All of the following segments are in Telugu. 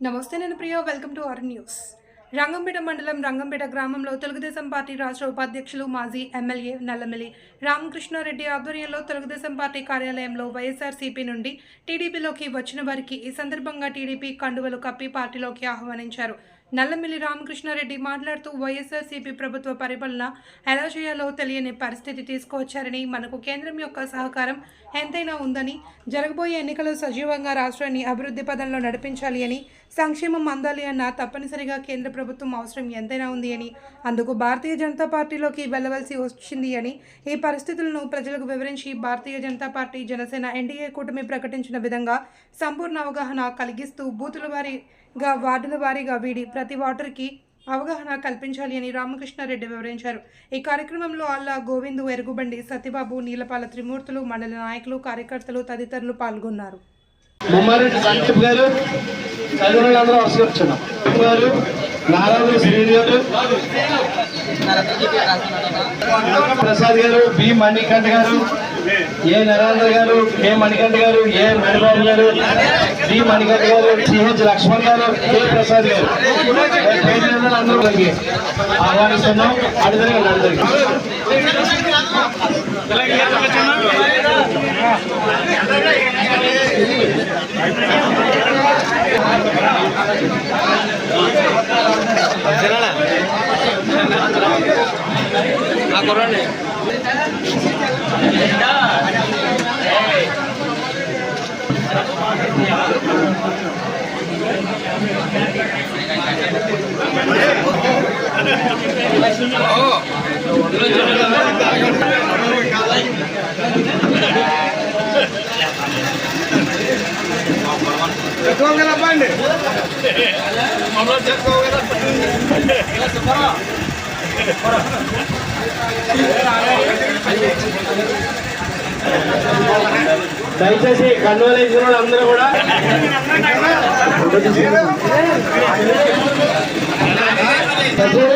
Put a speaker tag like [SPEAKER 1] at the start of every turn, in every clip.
[SPEAKER 1] నమస్తే నేను Priya welcome to our news Rangampet మండలం రంగంపేట గ్రామంలో తెలుగుదేశం పార్టీ రాష్ట్ర ఉపాధ్యక్షులు మాజీ ఎమ్మెల్యే నల్లమిలి రామకృష్ణారెడ్డి ఆధ్వర్యంలో తెలుగుదేశం పార్టీ కార్యాలయంలో వైఎస్ఆర్సీపీ నుండి టీడీపీలోకి వచ్చిన వారికి ఈ సందర్భంగా టీడీపీ కండువలు కప్పి పార్టీలోకి ఆహ్వానించారు. నల్లమిల్లి రామకృష్ణారెడ్డి మాట్లాడుతూ వైఎస్ఆర్సీపీ ప్రభుత్వ పరిపాలన ఎలా చేయాలో తెలియని పరిస్థితి తీసుకువచ్చారని మనకు కేంద్రం యొక్క సహకారం ఎంతైనా ఉందని జరగబోయే ఎన్నికలు సజీవంగా రాష్ట్రాన్ని అభివృద్ధి పదంలో నడిపించాలి అని సంక్షేమం అందాలి అన్న తప్పనిసరిగా కేంద్ర ప్రభుత్వం అవసరం ఎంతైనా ఉంది అని అందుకు భారతీయ జనతా పార్టీలోకి వెళ్ళవలసి వచ్చింది అని ఈ పరిస్థితులను ప్రజలకు వివరించి భారతీయ జనతా పార్టీ జనసేన ఎన్డీఏ కూటమి ప్రకటించిన విధంగా సంపూర్ణ అవగాహన కలిగిస్తూ బూతుల గా వార్డుల వారీగా వీడి ప్రతి వాటర్కి అవగాహన కల్పించాలి అని రామకృష్ణారెడ్డి వివరించారు. ఈ కార్యక్రమంలో అల్లా గోవిందు ఎరుగుబండి సత్యబాబు నీలపాల త్రిమూర్తులు మండల నాయకులు కార్యకర్తలు తదితరులు పాల్గొన్నారు.
[SPEAKER 2] ప్రసాద్ గారు బి మణికంఠ గారు ఏ నరేంద్ర గారు ఏ మణికంఠ గారు ఏ మణిబాబు గారు డి మణికంఠ గారు సిహెచ్ లక్ష్మణ్ గారు కె ప్రసాద్ గారు. అందరూ ఆహ్వానిస్తున్నాం అడిగిన అందరికీ దయచేసి కండువలు చెప్పండి వాళ్ళు అందరూ కూడా అందరూ కూడా కండువ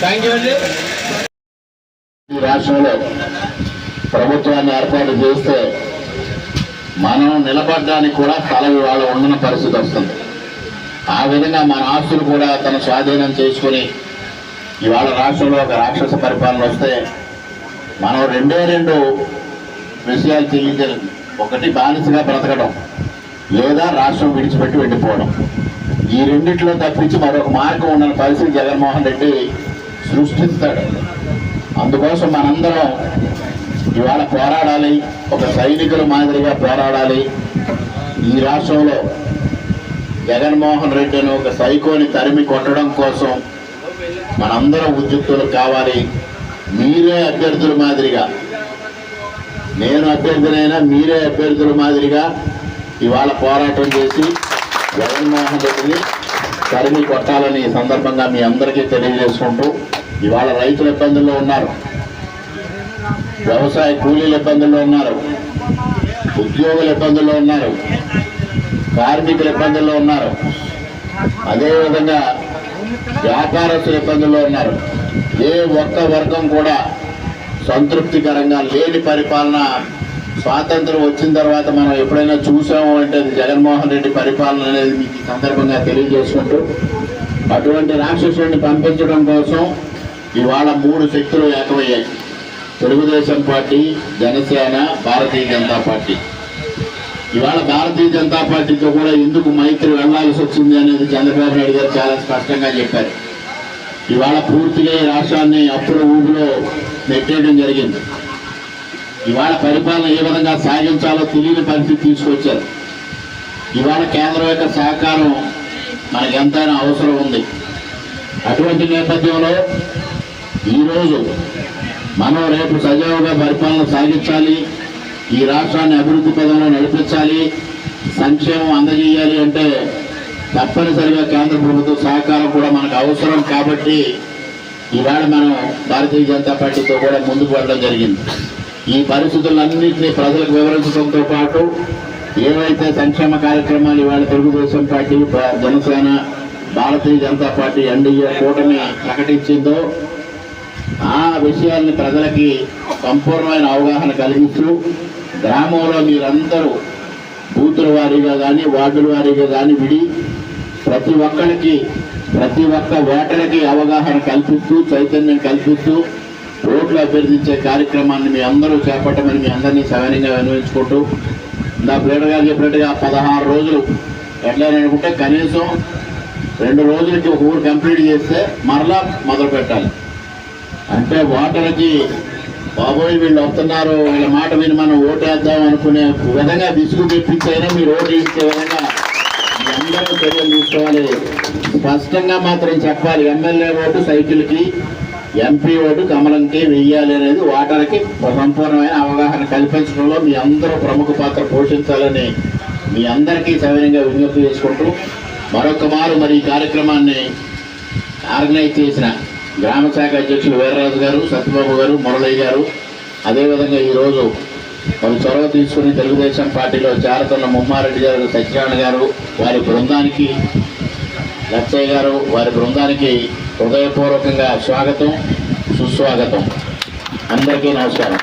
[SPEAKER 2] థ్యాంక్ యూ అండి.
[SPEAKER 3] రాష్ట్రంలో ప్రభుత్వాన్ని ఏర్పాటు చేస్తే మనం నిలబడడానికి కూడా తల వాళ్ళ ఉండని పరిస్థితి వస్తుంది. ఆ విధంగా మన ఆస్తులు కూడా తన స్వాధీనం చేసుకుని ఇవాళ రాష్ట్రంలో ఒక రాక్షస పరిపాలన వస్తే మనం రెండే రెండు విషయాలు చెల్లించాలి ఒకటి బానిసగా బ్రతకడం లేదా రాష్ట్రం విడిచిపెట్టి వెళ్ళిపోవడం. ఈ రెండిట్లో తప్పించి మరొక మార్గం ఉన్న పరిస్థితి జగన్మోహన్ రెడ్డి సృష్టిస్తాడు. అందుకోసం మనందరం ఇవాళ పోరాడాలి ఒక సైనికుల మాదిరిగా పోరాడాలి. ఈ రాష్ట్రంలో జగన్మోహన్ రెడ్డిని ఒక సైకోని తరిమి కొట్టడం కోసం మనందరం ఉద్యుక్తులు కావాలి. మీరే అభ్యర్థుల మాదిరిగా. నేను అభ్యర్థినైనా మీరే అభ్యర్థుల మాదిరిగా ఇవాళ పోరాటం చేసి జగన్మోహన్ రెడ్డిని తరిమి కొట్టాలని సందర్భంగా మీ అందరికీ తెలియజేసుకుంటూ ఇవాళ రైతులు ఇబ్బందుల్లో ఉన్నారు. వ్యవసాయ కూలీల ఇబ్బందుల్లో ఉన్నారు. ఉద్యోగుల ఇబ్బందుల్లో ఉన్నారు. కార్మికులు ఇబ్బందుల్లో ఉన్నారు. అదేవిధంగా వ్యాపారస్తులు ఇబ్బందుల్లో ఉన్నారు. ఏ ఒక్క వర్గం కూడా సంతృప్తికరంగా లేని పరిపాలన స్వాతంత్రం వచ్చిన తర్వాత మనం ఎప్పుడైనా చూసాము అంటే అది జగన్మోహన్ రెడ్డి పరిపాలన అనేది మీకు సందర్భంగా తెలియజేసుకుంటూ అటువంటి రాక్షసుడిని పంపించడం కోసం ఇవాళ మూడు శక్తులు ఏకమయ్యాయి. Telugu Desam party Janasena Bharatiya Janata party. ఇవాళ భారతీయ జనతా పార్టీతో కూడా ఎందుకు మైత్రి వెళ్ళాల్సి వచ్చింది అనేది చంద్రబాబు నాయుడు గారు చాలా స్పష్టంగా చెప్పారు. ఇవాళ పూర్తిగా ఈ రాష్ట్రాన్ని అప్పుల ఊపిలో నెట్టేయడం జరిగింది. ఇవాళ పరిపాలన ఏ విధంగా సాగించాలో తెలియని పరిస్థితి తీసుకొచ్చారు. ఇవాళ కేంద్రం యొక్క సహకారం మనకు ఎంతైనా అవసరం ఉంది. అటువంటి నేపథ్యంలో ఈరోజు మనం రేపు సజావుగా పరిపాలన సాగించాలి ఈ రాష్ట్రాన్ని అభివృద్ధి పదంలో నడిపించాలి సంక్షేమం అందజేయాలి అంటే తప్పనిసరిగా కేంద్ర ప్రభుత్వ సహకారం కూడా మనకు అవసరం కాబట్టి ఈవేళ మనం భారతీయ జనతా పార్టీతో కూడా ముందుకు వెళ్ళడం జరిగింది. ఈ పరిస్థితులన్నింటినీ ప్రజలకు వివరించడంతో పాటు ఏవైతే సంక్షేమ కార్యక్రమాలు ఇవాళ Telugu Desam party Janasena Bharatiya Janata party NDA కూటమి ప్రకటించిందో ఆ విషయాల్ని ప్రజలకి సంపూర్ణమైన అవగాహన కలిగిస్తూ గ్రామంలో మీరందరూ బూతుల వారీగా కానీ వార్డుల వారీగా కానీ విడి ప్రతి ఒక్కరికి ప్రతి ఒక్క ఓటర్కి అవగాహన కల్పిస్తూ చైతన్యం కల్పిస్తూ ఓట్లు అభ్యర్థించే కార్యక్రమాన్ని మీ అందరూ చేపట్టమని మీ అందరినీ సవినయంగా వినియోగించుకుంటూ నా ప్లేటర్ గారు చెప్పినట్టుగా పదహారు రోజులు ఎట్లా అనుకుంటే కనీసం రెండు రోజులకి ఒక ఊరు కంప్లీట్ చేస్తే మరలా మొదలు పెట్టాలి అంటే ఓటర్కి బాబోయ్ వీళ్ళు వస్తున్నారు. వీళ్ళ మాట విని మనం ఓటేద్దాం అనుకునే విధంగా విసుగు తెప్పించైనా మీరు ఓటు ఇచ్చే విధంగా మీ అందరూ చర్యలు తీసుకోవాలి. స్పష్టంగా మాత్రం చెప్పాలి. ఎమ్మెల్యే ఓటు సైకిల్కి ఎంపీ ఓటు కమలంకి వెయ్యాలి అనేది ఓటర్కి సంపూర్ణమైన అవగాహన కల్పించడంలో మీ అందరూ ప్రముఖ పాత్ర పోషించాలని మీ అందరికీ సవినంగా విజ్ఞప్తి చేసుకుంటూ మరొక మారు మరి ఈ కార్యక్రమాన్ని ఆర్గనైజ్ చేసిన గ్రామ శాఖ అధ్యక్షులు వీర్రాజు గారు సత్యబాబు గారు మురళయ్య గారు. అదేవిధంగా ఈరోజు మరి చొరవ తీసుకుని తెలుగుదేశం పార్టీలో చేరుతున్న ముమ్మారెడ్డి గారు సత్యనారాయణ గారు వారి బృందానికి లచ్చయ్య గారు వారి బృందానికి హృదయపూర్వకంగా స్వాగతం సుస్వాగతం. అందరికీ నమస్కారం.